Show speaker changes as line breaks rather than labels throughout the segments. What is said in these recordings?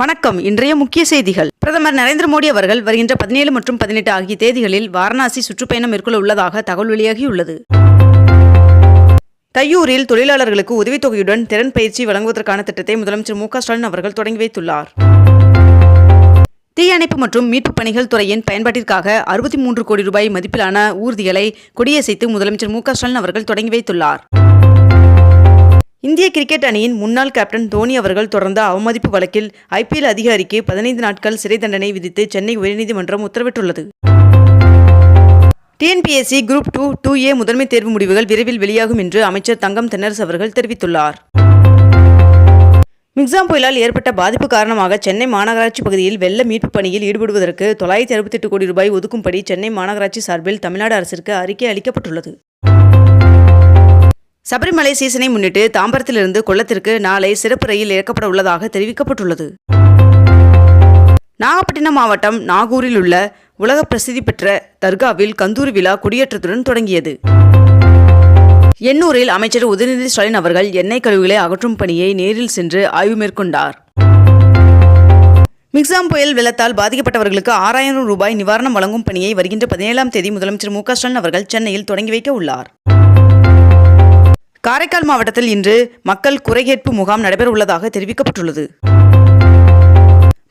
வணக்கம். இன்றைய முக்கிய செய்திகள். பிரதமர் நரேந்திர மோடி அவர்கள் வருகின்ற பதினேழு மற்றும் பதினெட்டு ஆகிய தேதிகளில் வாரணாசி சுற்றுப்பயணம் மேற்கொள்ள உள்ளதாக தகவல் வெளியாகியுள்ளது. தையூரில் தொழிலாளர்களுக்கு உதவித்தொகையுடன் திறன் பயிற்சி வழங்குவதற்கான திட்டத்தை முதலமைச்சர் மு ஸ்டாலின் அவர்கள் தொடங்கி வைத்துள்ளார். தீயணைப்பு மற்றும் மீட்புப் பணிகள் துறையின் பயன்பாட்டிற்காக அறுபத்தி மூன்று கோடி ரூபாய் மதிப்பிலான ஊர்திகளை கொடியசைத்து முதலமைச்சர் மு ஸ்டாலின் அவர்கள் தொடங்கி வைத்துள்ளார். இந்திய கிரிக்கெட் அணியின் முன்னாள் கேப்டன் தோனி அவர்கள் தொடர்ந்த அவமதிப்பு வழக்கில் ஐபிஎல் அதிகாரிக்கு பதினைந்து நாட்கள் சிறை தண்டனை விதித்து சென்னை உயர்நீதிமன்றம் உத்தரவிட்டுள்ளது. TNPSC group two two A முதன்மை தேர்வு முடிவுகள் விரைவில் வெளியாகும் என்று அமைச்சர் தங்கம் தென்னரசு அவர்கள் தெரிவித்துள்ளார். மிக்சாம் புயலால் ஏற்பட்ட பாதிப்பு காரணமாக சென்னை மாநகராட்சி பகுதியில் வெள்ள மீட்பு பணியில் ஈடுபடுவதற்கு தொள்ளாயிரத்தி அறுபத்தெட்டு கோடி ரூபாய் ஒதுக்கும்படி சென்னை மாநகராட்சி சார்பில் தமிழ்நாடு அரசிற்கு அறிக்கை அளிக்கப்பட்டுள்ளது. சபரிமலை சீசனை முன்னிட்டு தாம்பரத்திலிருந்து கொல்லத்திற்கு நாளை சிறப்பு ரயில் இயக்கப்பட உள்ளதாக தெரிவிக்கப்பட்டுள்ளது. நாகப்பட்டினம் மாவட்டம் நாகூரில் உள்ள உலக பிரசித்தி பெற்ற தர்காவில் கந்தூரி விழா கொடியேற்றத்துடன் தொடங்கியது. எண்ணூரில் அமைச்சர் உதயநிதி ஸ்டாலின் அவர்கள் எண்ணெய் கழிவுகளை அகற்றும் பணியை நேரில் சென்று ஆய்வு மேற்கொண்டார். மிக்சாம் புயல் வெள்ளத்தால் பாதிக்கப்பட்டவர்களுக்கு ஆறாயிரம் ரூபாய் நிவாரணம் வழங்கும் பணியை வருகின்ற பதினேழாம் தேதி முதலமைச்சர் மு க ஸ்டாலின் அவர்கள் சென்னையில் தொடங்கி வைக்க உள்ளார். காரைக்கால் மாவட்டத்தில் இன்று மக்கள் குறைகேட்பு முகாம் நடைபெற உள்ளதாக தெரிவிக்கப்பட்டுள்ளது.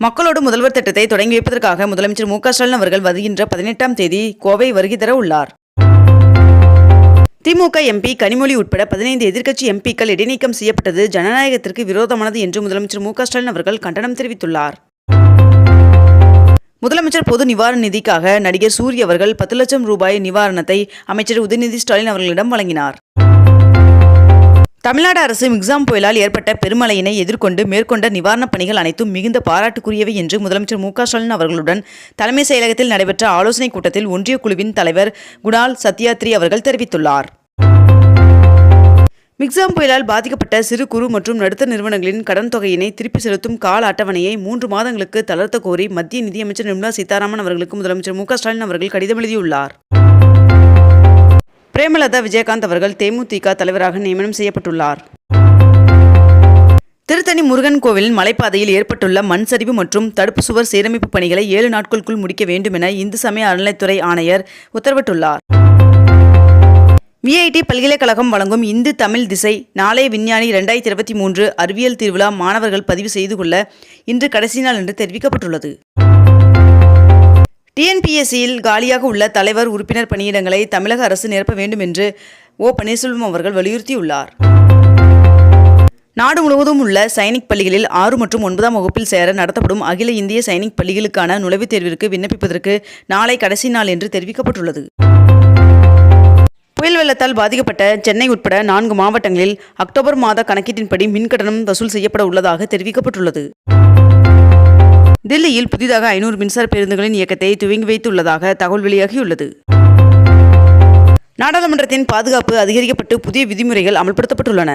மக்களோடு முதல்வர் திட்டத்தை தொடங்கி வைப்பதற்காக முதலமைச்சர் மு க ஸ்டாலின் அவர்கள் வருகின்ற பதினெட்டாம் தேதி கோவை வருகை தர உள்ளார். திமுக எம்பி கனிமொழி உட்பட பதினைந்து எதிர்க்கட்சி எம்பிக்கள் இடைநீக்கம் செய்யப்பட்டது ஜனநாயகத்திற்கு விரோதமானது என்று முதலமைச்சர் மு க ஸ்டாலின் அவர்கள் கண்டனம் தெரிவித்துள்ளார். முதலமைச்சர் பொது நிவாரண நிதிக்காக நடிகர் சூரிய அவர்கள் பத்து லட்சம் ரூபாய் நிவாரணத்தை அமைச்சர் உதயநிதி ஸ்டாலின் அவர்களிடம் வழங்கினார். தமிழ்நாடு அரசு மிக்சாம் புயலால் ஏற்பட்ட பெருமழையினை எதிர்கொண்டு மேற்கொண்ட நிவாரணப் பணிகள் அனைத்தும் மிகுந்த பாராட்டுக்குரியவை என்று முதலமைச்சர் மு க ஸ்டாலின் அவர்களுடன் தலைமை செயலகத்தில் நடைபெற்ற ஆலோசனைக் கூட்டத்தில் ஒன்றிய குழுவின் தலைவர் குணால் சத்யாத்ரி அவர்கள் தெரிவித்துள்ளார். மிக்சாம் புயலால் பாதிக்கப்பட்ட சிறு குறு மற்றும் நடுத்தர நிறுவனங்களின் கடன் தொகையினை திருப்பி செலுத்தும் கால அட்டவணையை மூன்று மாதங்களுக்கு தளர்த்த கோரி மத்திய நிதியமைச்சர் நிர்மலா சீதாராமன் அவர்களுக்கு முதலமைச்சர் மு க ஸ்டாலின் அவர்கள் கடிதம் எழுதியுள்ளார். பிரேமலதா விஜயகாந்த் அவர்கள் தேமுதிக தலைவராக நியமனம் செய்யப்பட்டுள்ளார். திருத்தணி முருகன் கோவிலின் மலைப்பாதையில் ஏற்பட்டுள்ள மண் சரிவு மற்றும் தடுப்பு சுவர் சீரமைப்பு பணிகளை ஏழு நாட்களுக்குள் முடிக்க வேண்டும் என இந்து சமய அறநிலைத்துறை ஆணையர் உத்தரவிட்டுள்ளார். விஐடி பல்கலைக்கழகம் வழங்கும் இந்து தமிழ் திசை நாளைய விஞ்ஞானி இரண்டாயிரத்தி இருபத்தி மூன்று அறிவியல் திருவிழா மாணவர்கள் பதிவு செய்து கொள்ள இன்று கடைசி நாள் என்று தெரிவிக்கப்பட்டுள்ளது. டிஎன்பிஎஸ்சியில் காலியாக உள்ள தலைவர் உறுப்பினர் பணியிடங்களை தமிழக அரசு நிரப்ப வேண்டும் என்று ஓ பன்னீர்செல்வம் அவர்கள் வலியுறுத்தியுள்ளார். நாடு முழுவதும் உள்ள சைனிக் பள்ளிகளில் ஆறு மற்றும் ஒன்பதாம் வகுப்பில் சேர நடத்தப்படும் அகில இந்திய சைனிக் பள்ளிகளுக்கான நுழைவுத் தேர்விற்கு விண்ணப்பிப்பதற்கு நாளை கடைசி நாள் என்று தெரிவிக்கப்பட்டுள்ளது. புயல் வெள்ளத்தால் பாதிக்கப்பட்ட சென்னை உட்பட நான்கு மாவட்டங்களில் அக்டோபர் மாத கணக்கீட்டின்படி மின்கட்டணம் வசூல் செய்யப்பட உள்ளதாக தெரிவிக்கப்பட்டுள்ளது. தில்லியில் புதிதாக ஐநூறு மின்சார பேருந்துகளின் இயக்கத்தை துவங்கி வைத்துள்ளதாக தகவல் வெளியாகியுள்ளது. நாடாளுமன்றத்தின் பாதுகாப்பு அதிகரிக்கப்பட்டு புதிய விதிமுறைகள் அமல்படுத்தப்பட்டுள்ளன.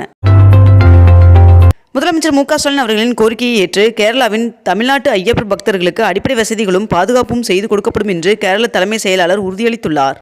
முதலமைச்சர் மு க ஸ்டாலின் அவர்களின் கோரிக்கையை ஏற்று கேரளாவின் தமிழ்நாட்டு ஐயப்பர் பக்தர்களுக்கு அடிப்படை வசதிகளும் பாதுகாப்பும் செய்து கொடுக்கப்படும் என்று கேரள தலைமை செயலாளர் உறுதியளித்துள்ளார்.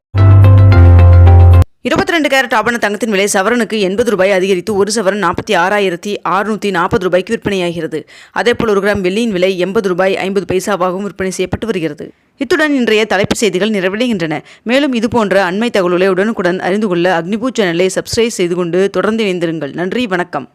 இருபத்தி ரெண்டு கேரட் ஆபண தங்கத்தின் விலை சவரனுக்கு எண்பது ரூபாய் அதிகரித்து ஒரு சவரன் நாற்பத்தி ஆறாயிரத்தி அறுநூற்றி நாற்பது ரூபாய்க்கு விற்பனையாகிறது. அதேபோல் ஒரு கிராம் வெள்ளியின் விலை எண்பது ரூபாய் ஐம்பது பைசாவாகவும் விற்பனை செய்யப்பட்டு வருகிறது. இத்துடன் இன்றைய தலைப்புச் செய்திகள் நிறைவடைகின்றன. மேலும் இதுபோன்ற அண்மை தகவல்களை உடனுக்குடன் அறிந்து கொள்ள அக்னிபூ சேனலை சப்ஸ்கிரைப் செய்து கொண்டு தொடர்ந்து இணைந்திருங்கள். நன்றி வணக்கம்.